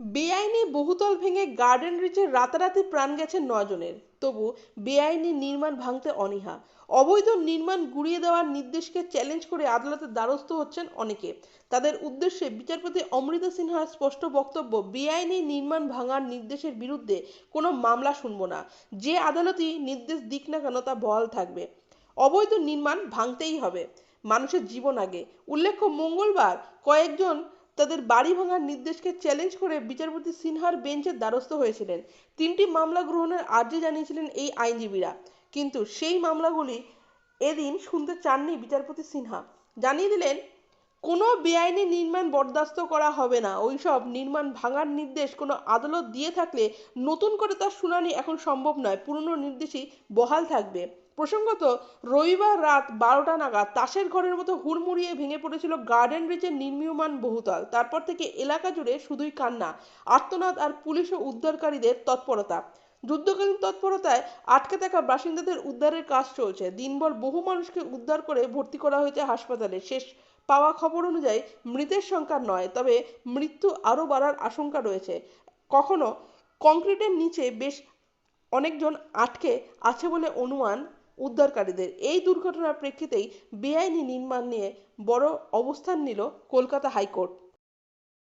বেআইনি বহুতল ভেঙে গার্ডেন রিচে রাতারাতি প্রাণ গেছে নজনের তবু বেআইনি নির্মাণ ভাঙতে অনীহা। অবৈধ নির্মাণ গুড়িয়ে দেওয়ার নির্দেশকে চ্যালেঞ্জ করে আদালতের দ্বারস্থ হচ্ছেন অনেকে। তাদের উদ্দেশ্যে বিচারপতি অমৃতা সিনহার স্পষ্ট বক্তব্য, বেআইনি নির্মাণ ভাঙার নির্দেশের বিরুদ্ধে কোনো মামলা শুনব না। যে আদালতই নির্দেশ দিক না কেন তা বহাল থাকবে। অবৈধ নির্মাণ ভাঙতেই হবে। মানুষের জীবন আগে। উল্লেখ্য, মঙ্গলবার কয়েকজন তাদের বাড়ি ভাঙার নির্দেশকে চ্যালেঞ্জ করে বিচারপতি সিনহার বেঞ্চের দ্বারস্থ হয়েছিলেন। তিনটি মামলা গ্রহণের আর্জি জানিয়েছিলেন এই আইনজীবীরা। কিন্তু সেই মামলাগুলি এদিন শুনতে চাননি বিচারপতি সিনহা। জানিয়ে দিলেন কোনো বেআইনি নির্মাণ বরদাস্ত করা হবে না। ওইসব নির্মাণ ভাঙার নির্দেশ কোনো আদালত দিয়ে থাকলে নতুন করে তার শুনানি এখন সম্ভব নয়। পুরনো নির্দেশই বহাল থাকবে। প্রসঙ্গত, রবিবার রাত বারোটা নাগাদ তাসের ঘরের মতো হুড়মুড়িয়ে ভেঙে পড়েছিল গার্ডেন ব্রিজের নির্মীয়মান বহুতল। তারপর থেকে এলাকা জুড়ে শুধুই কান্না, আর্তনাদ আর পুলিশ ও উদ্ধারকারীদের তৎপরতা। যুদ্ধকালীন তৎপরতায় আটকে থাকা বাসিন্দাদের উদ্ধারের কাজ চলছে। দিনভর বহু মানুষকে উদ্ধার করে ভর্তি করা হয়েছে হাসপাতালে। শেষ পাওয়া খবর অনুযায়ী মৃতের সংখ্যা নয়, তবে মৃত্যু আরও বাড়ার আশঙ্কা রয়েছে। কখনো কংক্রিটের নিচে বেশ অনেকজন আটকে আছে বলে অনুমান উদ্ধারকারীদের। এই দুর্ঘটনার প্রেক্ষিতেই বেআইনি নির্মাণ নিয়ে বড় অবস্থান নিল কলকাতা হাইকোর্ট।